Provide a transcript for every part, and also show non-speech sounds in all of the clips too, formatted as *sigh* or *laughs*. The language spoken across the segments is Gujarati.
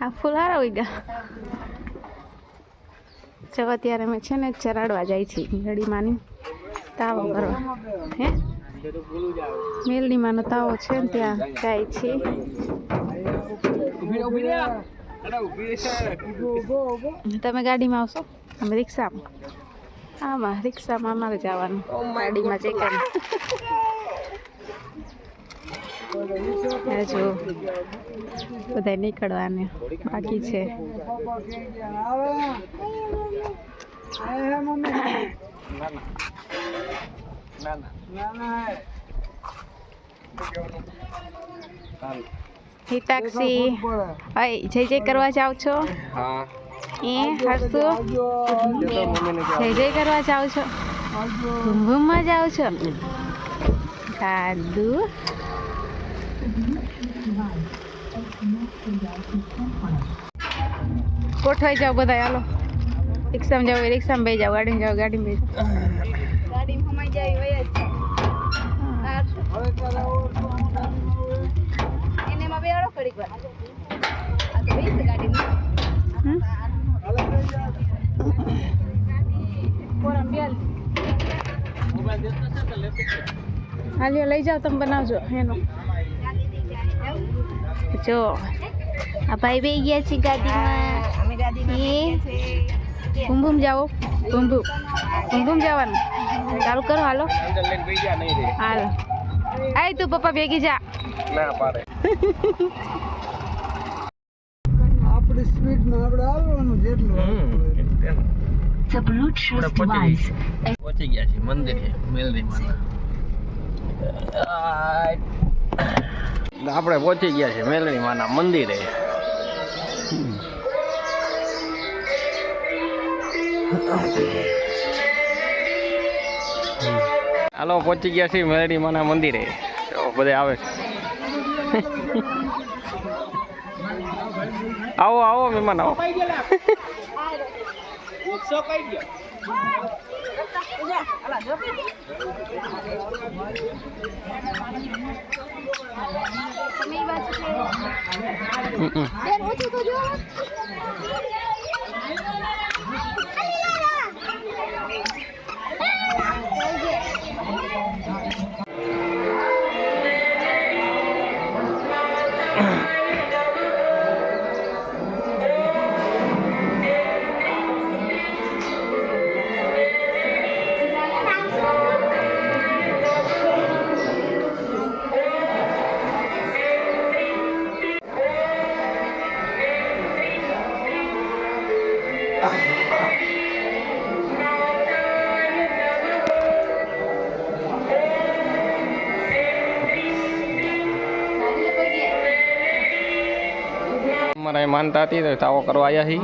આ ફૂલ હારા હોય ગયા જવા અત્યારે અમે છે ને ચરાડવા જાય છે મેળીમાંની. તાવો કરવા. હે? મેલડીમાંનો તાવો છે ને ત્યાં જાય છે તમે ગાડીમાં આવશો? અમે રિક્ષામાં. આમાં રિક્ષામાં અમારે જવાનું. ગાડીમાં જઈ જો બધા નીકળવાને બાકી છે. હિતાક્ષી, હય, જય જય કરવા જાવ છો? એ હરસુ જય જય કરવા જાવ છો? ઘૂમ જાવ છો? દાદુ ગોઠવાઈ જાવ બધા હાલો. રિક્ષામાં જાવ રિક્ષામાં બેસી જાવ ગાડીમાં જાવ ગાડીમાં બે ગાડીમાં સમાઈ જાય વયા એને માં બેડો કરી વાર. આ તો બેસ ગાડીમાં. હાલ્યો લઈ જાઓ તમે બનાવજો એનો. જો આ ભાઈ બે ગયા છે ગાડીમાં. એ ભૂમ ભૂમ જાઓ ભૂમ ભૂમ ભૂમ ભૂમ જવાનું. ચાલુ કરો હાલો. હાલો. આય તું પપ્પા ભેગી જા. ના પાડે. આપણે સ્પીડમાં આપણે આવવાનું જેટલું The Bluetooth ડિવાઇસ પહોંચી ગયા છે મંદિરે મેલરી આપણે પહોંચી ગયા છે મેલરી માના મંદિરે. હાલો, પહોંચી ગયા છીએ મેલડી માના મંદિરે. બધે આવે છે. આવો આવો, મહેમાન, આવો. હમ હમ. અમારે અહીં માનતા હતી તો તાવો કરવા આવ્યા હી.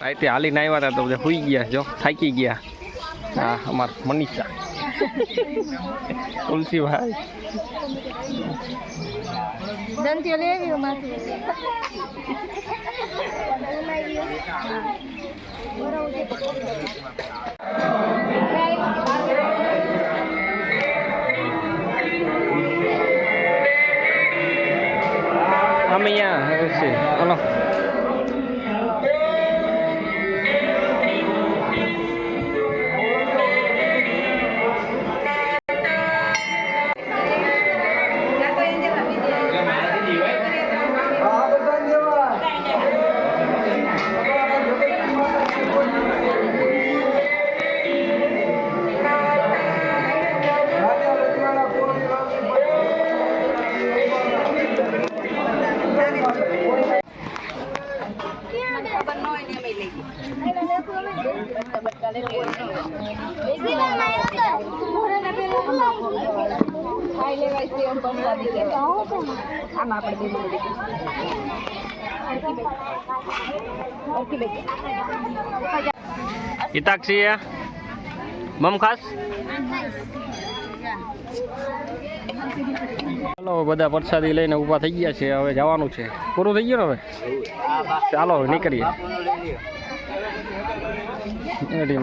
અહીંથી હાલીને આવ્યા હતા તો બધા સુઈ ગયા જો થાકી ગયા. હા અમાર મનીષા. *laughs* તુલસીભાઈ. દંતીઓ લેવી માથે. અમે અહીંયા છે હલો. હિતાક્ષી મમ ખાસ? ચાલો બધા પ્રસાદી લઈને ઊભા થઈ ગયા છે, હવે જવાનું છે. પૂરું થઈ ગયું ને હવે? ચાલો નીકળીએ.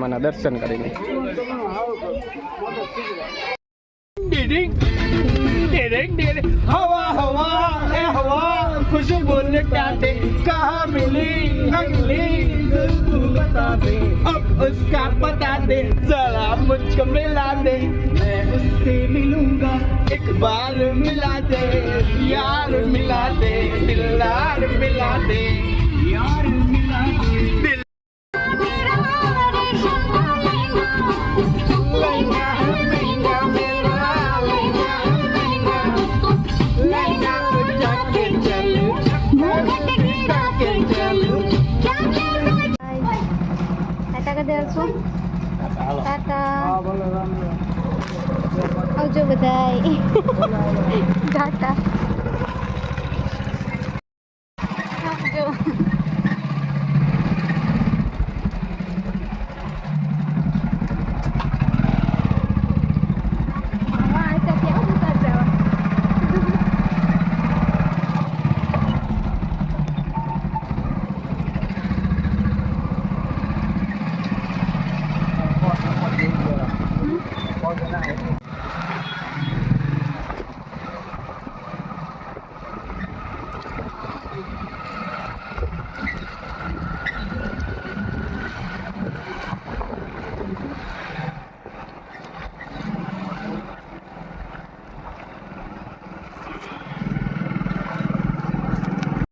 મને દર્શન डेडिंग डेडिंग डेडिंग हवा हवा, ए हवा कुछ बोल क्या दे कहा मिली अगली तू बता दे अब उसका बता दे, जरा मुझको मिला दे। मैं उससे मिलूँगा, एक बार मिला दे, यार मिला दे। આવશો *laughs* ટાટા આવજો બધા ટાટા.